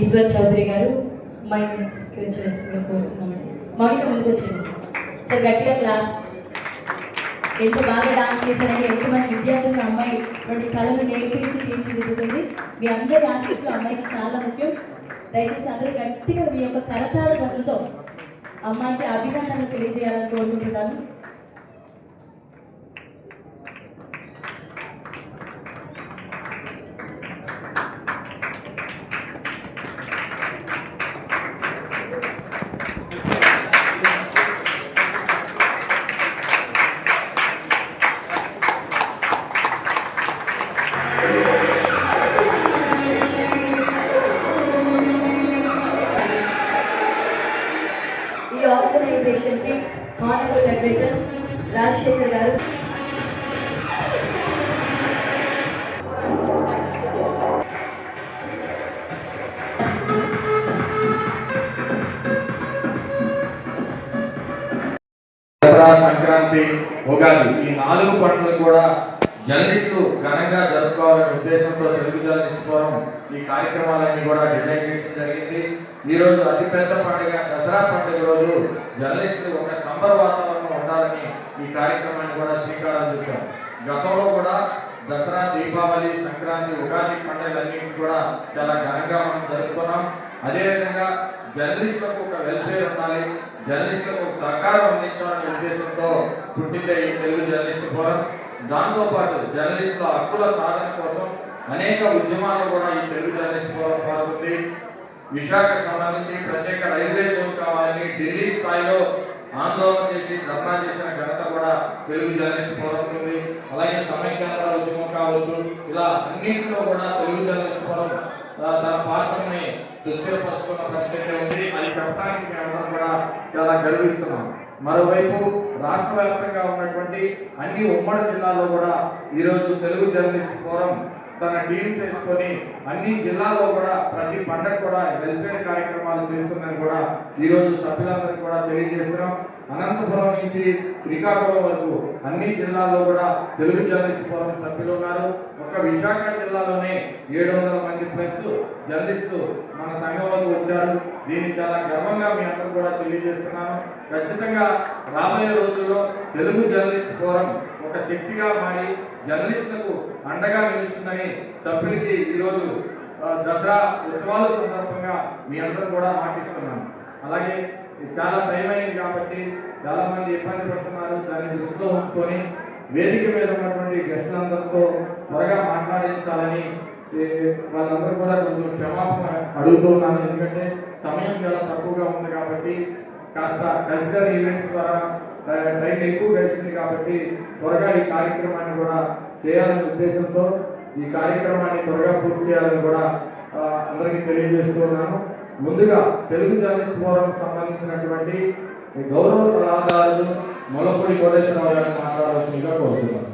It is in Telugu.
ఈశ్వర్ చౌదరి గారు మైండ్ సత్కరించవలసిందిగా కోరుతున్నామండి. మౌనిక ముందుకు వచ్చింది సార్ గట్టిగా క్లాస్ ఎంత బాగా డాన్స్ చేశారంటే ఎంతమంది విద్యార్థులకు అమ్మాయి వాటి కళను నేర్పించి తీర్చిదిద్దుతుంది. మీ అందరి ఆశీస్సులు అమ్మాయికి చాలా ముఖ్యం. దయచేసి అందరూ గట్టిగా మీ యొక్క కరతాల పనులతో అమ్మాయికి అభినందనలు తెలియజేయాలని కోరుకుంటున్నాను. ఆర్గనైజేషన్కి హానరబుల్ అడ్వైజర్ రాజశేఖర్ గారు. దసరా సంక్రాంతి ఉగాది. ఈ నాలుగు పండుగలు కూడా జర్నలిస్టులు ఘనంగా జరుపుకోవాలనే ఉద్దేశంతో తెలుగు జర్నలిస్ట్ ఫోరం ఈ కార్యక్రమాలన్నీ కూడా డిజైన్ చేయడం జరిగింది. ఈ రోజు అతిపెద్ద పండుగ దసరా పండుగ రోజు. జర్నలిస్టులు ఒక సంబర వాతావరణం ఉండాలని ఈ కార్యక్రమాన్ని కూడా శ్రీకారం చుట్టాం. గతంలో కూడా దసరా దీపావళి సంక్రాంతి ఉగాది పండుగలన్నింటినీ కూడా చాలా ఘనంగా మనం జరుపుకున్నాం. అదేవిధంగా జర్నలిస్టులకు ఒక వెల్ఫేర్ ఉండాలి జర్నలిస్టులకు ఒక సహకారం అందించాలనే ఉద్దేశంతో పుట్టిందే ఈ తెలుగు జర్నలిస్ట్ ఫోరం. దాంతోపాటు జర్నలిస్టుల హక్కుల సాధన కోసం అనేక ఉద్యమాలు కూడా ఈ తెలుగు జర్నలిస్ట్ ఫోరం పాల్గొంది. విశాఖకు సంబంధించి ప్రత్యేక రైల్వే జోన్ కావాలని ఢిల్లీ స్థాయిలో ఆందోళన చేసి ధర్నా చేసిన ఘనత కూడా తెలుగు జర్నలిస్ట్ ఫోరం ఉంది. అలాగే సమైక్యాంధ్ర ఉద్యమం కావచ్చు. ఇలా అన్నింటిలో కూడా తెలుగు జర్నలిస్ట్ ఫోరం తన పాత్రని సుస్థిరపరచుకున్న పరిస్థితి ఉంది. అది చెప్పడానికి మేమందరం కూడా చాలా గర్విస్తున్నాం. మరోవైపు రాష్ట్ర వ్యాప్తంగా ఉన్నటువంటి అన్ని ఉమ్మడి జిల్లాల్లో కూడా ఈరోజు తెలుగు జర్నలిస్ట్ ఫోరం తన టీం చేసుకొని అన్ని జిల్లాల్లో కూడా ప్రతి పండగ కూడా వెల్ఫేర్ కార్యక్రమాలు చేస్తుందని కూడా ఈరోజు సభ్యులందరికీ కూడా తెలియజేస్తున్నాం. అనంతపురం నుంచి శ్రీకాకుళం వరకు అన్ని జిల్లాల్లో కూడా తెలుగు జర్నలిస్ట్ ఫోరం సభ్యులు ఉన్నారు. ఒక విశాఖ జిల్లాలోనే ఏడు వందల మంది ప్లస్ జర్నలిస్టు మన సంఘంలోకి వచ్చారు. దీన్ని చాలా గర్వంగా మీ అందరూ కూడా తెలియజేస్తున్నాను. ఖచ్చితంగా రాబోయే రోజుల్లో తెలుగు జర్నలిస్ట్ ఫోరం ఒక శక్తిగా మారి జర్నలిస్టులకు అండగా నిలుస్తుందని సభ్యులకి ఈరోజు దసరా ఉత్సవాల సందర్భంగా మీ అందరూ కూడా మాటిస్తున్నాను. అలాగే చాలా టైం అయింది కాబట్టి చాలామంది ఇబ్బంది పడుతున్నారు. దాన్ని దృష్టిలో ఉంచుకొని వేదిక మీద ఉన్నటువంటి గెస్టులందరితో త్వరగా మాట్లాడించాలని వాళ్ళందరూ కూడా కొంచెం క్షమాపణ అడుగుతున్నాను ఎందుకంటే సమయం చాలా తక్కువగా ఉంది కాబట్టి కాస్త కల్చరల్ ఈవెంట్స్ ద్వారా ట్రైన్ టైం ఎక్కువ గడిచింది కాబట్టి త్వరగా ఈ కార్యక్రమాన్ని కూడా చేయాలనే ఉద్దేశంతో ఈ కార్యక్రమాన్ని త్వరగా పూర్తి చేయాలని కూడా అందరికీ తెలియజేస్తున్నాను ముందుగా తెలుగు జర్నలిస్ట్ ఫోరం సంబంధించినటువంటి ఈ గౌరవ సలహాదారులు మొలపూడి కోటేశ్వరరావు గారిని మాట్లాడవచ్చుగా కోరుతున్నాను.